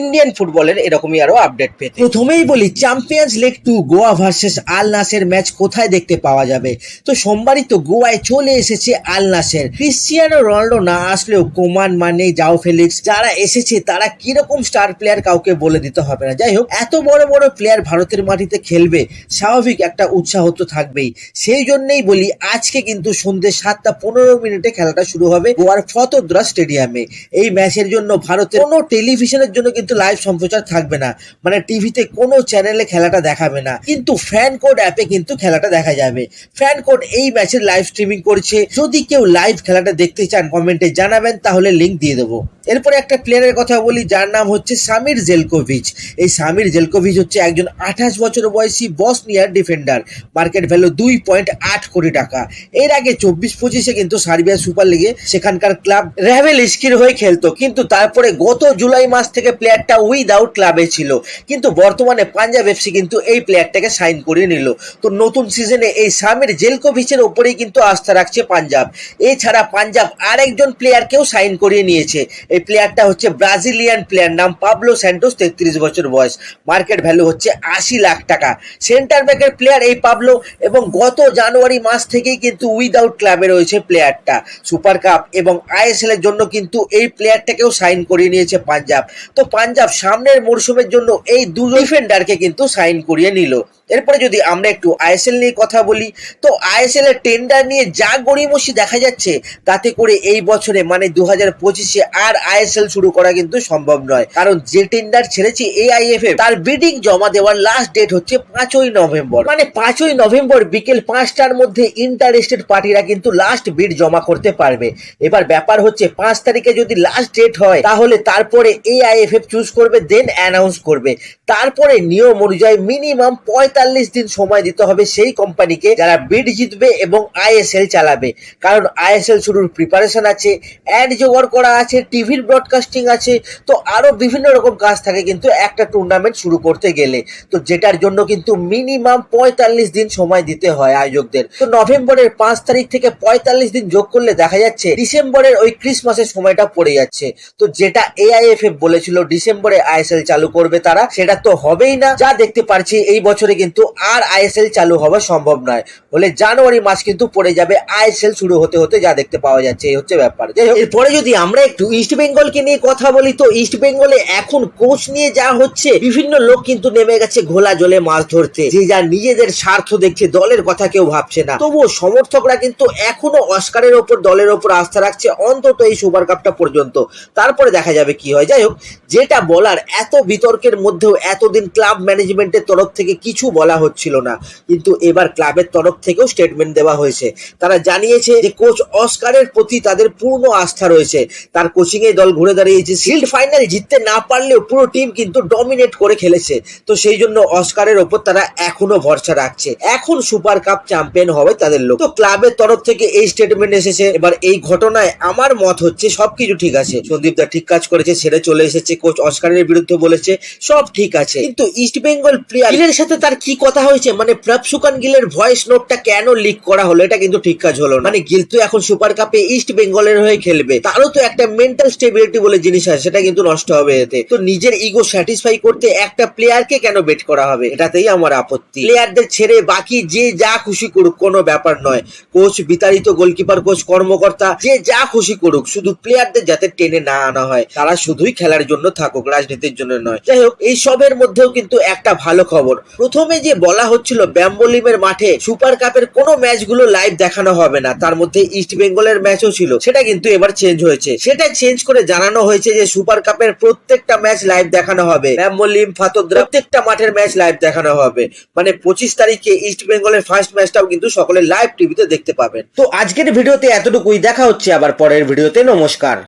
Indian ফুটবলের এরকমই আরও আপডেট পেতে। প্রথমেই বলি champions league two Goa versus Al Nassr match কোথায় দেখতে পাওয়া যাবে? তো সোমবারই তো গোয়ায় চলে এসেছে আল নাসের ক্রিশ্চিয়ানো রোনাল্ডো না আসলেও কোমান মানে জাও ফেলিক্স যারা এসেছে, তারা কীরকম স্টার প্লেয়ার কাউকে বলে দিতে হবে না। যাই হোক, এত বড় বড় প্লেয়ার ভারতের মাটিতে খেলবে, স্বাভাবিক একটা উৎসাহ তো থাকবেই। সেই জন্যই বলি, আজকে কিন্তু সন্ধ্যে সাতটা পনেরো মিনিটে খেলাটা শুরু হবে গোয়ার ফতোদ্রা স্টেডিয়ামে। এই ম্যাচের জন্য ভারতের কোনো টেলিভিশনের জন্য কিন্তু লাইভ সম্প্রচার থাকবে না। মানে টিভিতে কোনো চ্যানেলে খেলাটা দেখাবে না। কিন্তু ফ্যান কোড অ্যাপে কিন্তু খেলাটা দেখা যাবে। ফ্যান কোড এই ম্যাচের লাইভ স্ট্রিমিং করছে। যদি কেউ লাইভ খেলাটা দেখতে চান কমেন্টে জানাবেন, তাহলে লিঙ্ক দিয়ে দেবো। এরপরে একটা প্লেয়ারের কথা বলি, যার নাম হচ্ছে সামির জেলকোভিচ। এই সামির জেলকোভিচ হচ্ছে একজন আঠাশ বছর বয়সী বসনিয়ার ডিফেন্ডার মার্কেট ভ্যালু দুই পয়েন্ট আট কোটি টাকা। এর আগে চব্বিশ পঁচিশে কিন্তু সার্বিয়া সুপার লিগে সেখানকার ক্লাব র্যাভেল ইস্কির হয়ে খেলতো। কিন্তু তারপরে গত জুলাই মাস থেকে প্লেয়ারটা উইদাউট ক্লাবে ছিল। কিন্তু বর্তমানে পাঞ্জাব এফসি কিন্তু এই প্লেয়ারটাকে সাইন করিয়ে নিল। তো নতুন সিজনে এই সামির জেলকোভিচের ওপরেই কিন্তু আস্থা রাখছে পাঞ্জাব। এছাড়া পাঞ্জাব আরেকজন প্লেয়ারকেও সাইন করিয়ে নিয়েছে। এই প্লেয়ারটা হচ্ছে ব্রাজিলিয়ান প্লেয়ার নাম পাবলো স্যান্টোস তেত্রিশ বছর বয়স। মার্কেট ভ্যালু হচ্ছে আশি লাখ টাকা। সেন্টার ব্যাকের প্লেয়ার এই পাবলো এবং গত জানুয়ারি মাস থেকেই কিন্তু উইদাউট ক্লাবে রয়েছে প্লেয়ারটা সুপার কাপ এবং আইএসএল এর জন্য কিন্তু এই প্লেয়ারটাকেও সাইন করিয়ে নিয়েছে পাঞ্জাব তো পাঞ্জাব সামনের মরশুমের জন্য এই দু ডিফেন্ডারকে কিন্তু সাইন করিয়ে নিল। এরপরে যদি আমরা একটু আইএসএল নিয়ে কথা বলি, তো আইএসএল এর টেন্ডার নিয়ে যা গড়িমসি দেখা যাচ্ছে, তাতে করে এই বছরে মানে দু হাজার পঁচিশে আর আইএসএল শুরু করা কিন্তু সম্ভব নয়। কারণ যে টেন্ডার ছেড়েছে এআইএফএ তার বিডিং জমা দেওয়ার লাস্ট ডেট হচ্ছে পাঁচই নভেম্বর। মানে পাঁচই নভেম্বর বিকেল পাঁচটার মধ্যে ইন্টারেস্টেড পার্টিরা কিন্তু লাস্ট বিড জমা করতে পারবে। এবার ব্যাপার হচ্ছে, পাঁচ তারিখে যদি লাস্ট ডেট হয়, তাহলে তারপরে এআইএফএফ চুজ করবে দেন অ্যানাউন্স করবে। তারপরে নিয়ম অনুযায়ী মিনিমাম পঁয়তাল্লিশ দিন সময় দিতে হবে সেই কোম্পানিকে যারা বিড জিতবে এবং আইএসএল চালাবে। কারণ আইএসএল শুরুর প্রিপারেশন আছে অ্যাড জোগাড় করা আছে টিভির ব্রডকাস্টিং আছে, তো আরও বিভিন্ন রকম কাজ থাকে, কিন্তু একটা টুর্নামেন্ট শুরু করতে গেলে। তো যেটার জন্য কিন্তু মিনিমাম পঁয়তাল্লিশ দিন সময় দিতে হয় আয়োজকদের। তো নভেম্বরের পাঁচ তারিখ থেকে পঁয়তাল্লিশ দিন যোগ করলে দেখা যাচ্ছে ডিসেম্বরের ওই ক্রিসমাসের সময়টা পড়ে যাচ্ছে। তো যেটা এআইএফএফ বলেছিল, ডিসেম্বরে আইএসএল চালু করবে তারা, সেটা তো হবেই না। যা দেখতে পারছি, এই বছরে কিন্তু আর আইএসএল চালু হওয়া সম্ভব নয়। বলে জানুয়ারি মাস কিন্তু পড়ে যাবে আইএসএল শুরু হতে হতে যা দেখতে পাওয়া যাচ্ছে, এই হচ্ছে ব্যাপার। এরপরে যদি আমরা একটু ইস্ট বেঙ্গলকে নিয়ে কথা বলি তো ইস্ট বেঙ্গলে এখন কোচ নিয়ে যা হচ্ছে, বিভিন্ন লোক কিন্তু নেমে গেছে ঘোলা জলে মাছ ধরতে। যে যা নিজেদের স্বার্থ দেখছে, দলের কথা কেউ ভাবছে না। তবুও সমর্থকরা কিন্তু এখনও অস্কারের ওপর, দলের ওপর আস্থা রাখছে অন্তত এই সুপার কাপটা পর্যন্ত। তারপরে দেখা যাবে কি হয়। যাই হোক, যেটা বলার, এত বিতর্কের মধ্যেও এতদিন ক্লাব ম্যানেজমেন্টের তরফ থেকে কিছু বলা হচ্ছিল না। কিন্তু এবার ক্লাবের তরফ থেকেও স্টেটমেন্ট দেওয়া হয়েছে। তারা জানিয়েছে যে কোচ অস্কারের প্রতি তাদের পূর্ণ আস্থা রয়েছে। তার কোচিং এ দল ঘুরে দাঁড়িয়েছে। শিল্ড ফাইনাল জিততে না পারলেও পুরো টিম কিন্তু ডমিনেট করে খেলেছে। তো সেই জন্য অস্কারের ওপর তারা এখনও ভরসা রাখছে। এখন সুপার কাপ চ্যাম্পিয়ন হবে তাদের লোক। তো ক্লাবের তরফ থেকে এই স্টেটমেন্ট এসেছে। এবার এই ঘটনায় আমার মত হচ্ছে সবকিছু ঠিক আছে। সন্দীপ দা ঠিক কাজ করেছে ছেড়ে চলে এসেছে। কোচ অস্কারের বিরুদ্ধে বলেছে, সব ঠিক আছে। কিন্তু ইস্ট বেঙ্গল প্লেয়ারের সাথে তার কি কথা হয়েছে? মানে প্রভসুকান গিলের ভয়েস নোটটা কেন লিক করা হলো? এটা কিন্তু ঠিক কাজ হলো না। মানে গিল তো এখন সুপার কাপে ইস্ট বেঙ্গলের হয়ে খেলবে। তারও তো একটা মেন্টাল স্টেবিলিটি বলে জিনিস আছে সেটা কিন্তু নষ্ট হবে এতে। তো নিজের ইগো স্যাটিসফাই করতে একটা প্লেয়ারকে কেন বেট করা হবে? এটাতেই আমার আপত্তি। প্লেয়ারদের ছেড়ে বাকি যে যা খুশি করুক, কোনো ব্যাপার নয়। কোচ বিতাড়িত গোলকিপার কোচ কর্মকর্তা, যে যা খুশি করুক, শুধু প্লেয়ারদের যাতে টেনে না আনা হয়। তারা শুধুই খেলার জন্য থাকুক, রাজনীতির জন্য নয়। যাই হোক, এই সবের মধ্যেও কিন্তু একটা ভালো খবর। প্রথমে যে বলা হচ্ছিল ব্যাম্বলিমের মাঠে সুপার কাপের কোনো ম্যাচগুলো লাইভ দেখানো হবে না, তার মধ্যে ইস্ট বেঙ্গলের ম্যাচও ছিল। সেটা কিন্তু এবার চেঞ্জ হয়েছে। সেটা চেঞ্জ করে জানানো হয়েছে যে সুপার কাপের প্রত্যেকটা ম্যাচ লাইভ দেখানো হবে। ম্যামলিম ফাতদ্রা প্রত্যেকটা মাঠের ম্যাচ লাইভ দেখানো হবে। মানে পঁচিশ তারিখে ইস্ট বেঙ্গলের ফার্স্ট ম্যাচটাও কিন্তু সকলে লাইভ টিভিতে দেখতে পাবেন। তো আজকের ভিডিওতে এতটুকুই। দেখা হচ্ছে আবার পরের ভিডিওতে। নমস্কার।